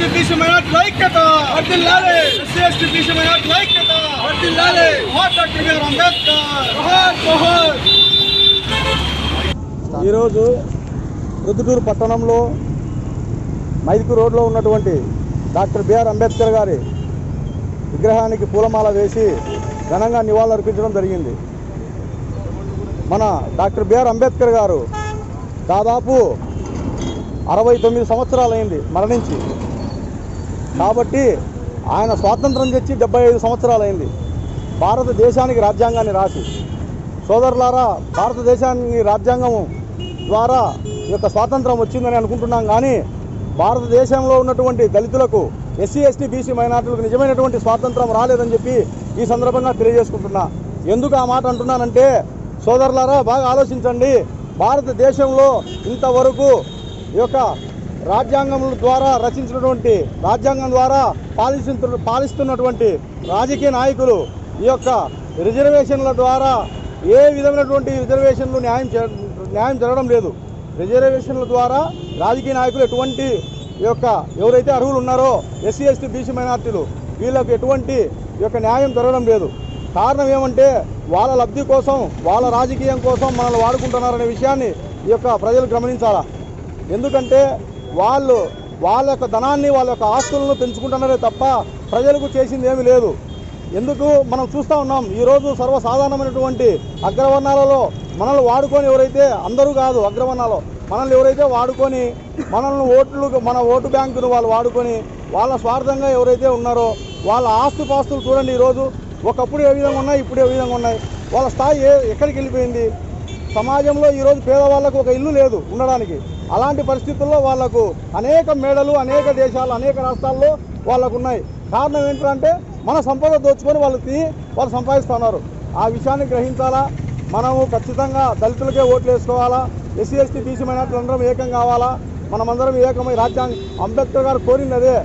SC BC minority ఐక్యత వర్దిల్లాలి SC ST BC minority ఐక్యత వర్దిల్లాలి జోహార్ డాక్టర్ బిఆర్ అంబేద్కర్ జోహార్ జోహార్ ఈరోజు రుద్దుటూరు పట్టణంలో మైదుకు రోడ్లో ఉన్నటువంటి డాక్టర్ బిఆర్ అంబేద్కర్ గారి విగ్రహానికి పూలమాల వేసి ఘనంగా నివాళులర్పించడం జరిగింది. మన డాక్టర్ బిఆర్ అంబేద్కర్ గారు దాదాపు అరవై తొమ్మిది సంవత్సరాలైంది మరణించి. కాబట్టి ఆయన స్వాతంత్రం తెచ్చి డెబ్బై ఐదు సంవత్సరాలైంది. భారతదేశానికి రాజ్యాంగాన్ని రాసి సోదరులారా భారతదేశానికి రాజ్యాంగం ద్వారా ఈ యొక్క స్వాతంత్రం వచ్చిందని అనుకుంటున్నాం కానీ భారతదేశంలో ఉన్నటువంటి దళితులకు ఎస్సీ ఎస్టీ బీసీ మైనార్టీలకు నిజమైనటువంటి స్వాతంత్రం రాలేదని చెప్పి ఈ సందర్భంగా తెలియజేసుకుంటున్నా. ఎందుకు ఆ మాట అంటున్నానంటే సోదరులారా బాగా ఆలోచించండి. భారతదేశంలో ఇంతవరకు ఈ యొక్క రాజ్యాంగం ద్వారా రచించినటువంటి రాజ్యాంగం ద్వారా పాలిస్తు పాలిస్తున్నటువంటి రాజకీయ నాయకులు ఈ యొక్క రిజర్వేషన్ల ద్వారా ఏ విధమైనటువంటి రిజర్వేషన్లు న్యాయం చే- న్యాయం జరగడం లేదు. రిజర్వేషన్ల ద్వారా రాజకీయ నాయకులు ఎటువంటి ఈ యొక్క ఎవరైతే అర్హులు ఉన్నారో ఎస్సీ ఎస్టీ బీసీ మైనార్టీలు వీళ్ళకు ఎటువంటి యొక్క న్యాయం జరగడం లేదు. కారణం ఏమంటే వాళ్ళ లబ్ధి కోసం వాళ్ళ రాజకీయం కోసం మనల్ని వాడుకుంటున్నారనే విషయాన్ని ఈ యొక్క ప్రజలు గమనించాలా? ఎందుకంటే వాళ్ళు వాళ్ళ యొక్క ధనాన్ని వాళ్ళ యొక్క ఆస్తులను పెంచుకుంటున్నారే తప్ప ప్రజలకు చేసింది ఏమీ లేదు. ఎందుకు? మనం చూస్తూ ఉన్నాం. ఈరోజు సర్వసాధారణమైనటువంటి అగ్రవర్ణాలలో మనల్ని వాడుకొని ఎవరైతే అందరూ కాదు అగ్రవర్ణాలు మనల్ని ఎవరైతే వాడుకొని మనల్ని ఓట్లు మన ఓటు బ్యాంకును వాళ్ళు వాడుకొని వాళ్ళ స్వార్థంగా ఎవరైతే ఉన్నారో వాళ్ళ ఆస్తి పాస్తులు చూడండి ఈరోజు ఒకప్పుడు ఏ విధంగా ఉన్నాయి ఇప్పుడు ఏ విధంగా ఉన్నాయి? వాళ్ళ స్థాయి ఎక్కడికి వెళ్ళిపోయింది? సమాజంలో ఈరోజు పేదవాళ్ళకు ఒక ఇల్లు లేదు ఉండడానికి. అలాంటి పరిస్థితుల్లో వాళ్ళకు అనేక మేడలు అనేక దేశాలు అనేక రాష్ట్రాల్లో వాళ్ళకు ఉన్నాయి కారణం ఏంటంటే మన సంపద దోచుకొని వాళ్ళు తీ వాళ్ళు సంపాదిస్తున్నారు. ఆ విషయాన్ని గ్రహించాలా? మనము ఖచ్చితంగా దళితులకే ఓట్లు వేసుకోవాలా? ఎస్సీ ఎస్టీ బీసీ మైనార్టీలందరం ఏకం కావాలా? మనమందరం ఏకమై రాజ్యాంగం అంబేద్కర్ గారు కోరింది అదే.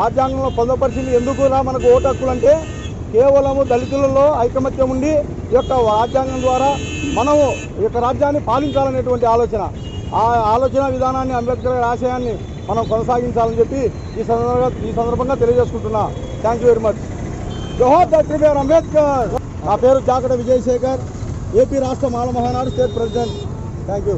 రాజ్యాంగంలో పొందపరిచింది ఎందుకురా మనకు ఓటు హక్కులు అంటే కేవలము దళితులలో ఐకమత్యం ఉండి ఈ యొక్క రాజ్యాంగం ద్వారా మనము ఈ యొక్క రాజ్యాన్ని పాలించాలనేటువంటి ఆలోచన. ఆ ఆలోచన విధానాన్ని అంబేద్కర్ ఆశయాన్ని మనం కొనసాగించాలని చెప్పి ఈ సందర్భంగా ఈ సందర్భంగా తెలియజేసుకుంటున్నా. థ్యాంక్ యూ వెరీ మచ్ జోహార్ డాక్టర్ బిఆర్ అంబేద్కర్. నా పేరు జాకట విజయశేఖర్. ఏపీ రాష్ట్ర Mala Mahanadu state president. Thank you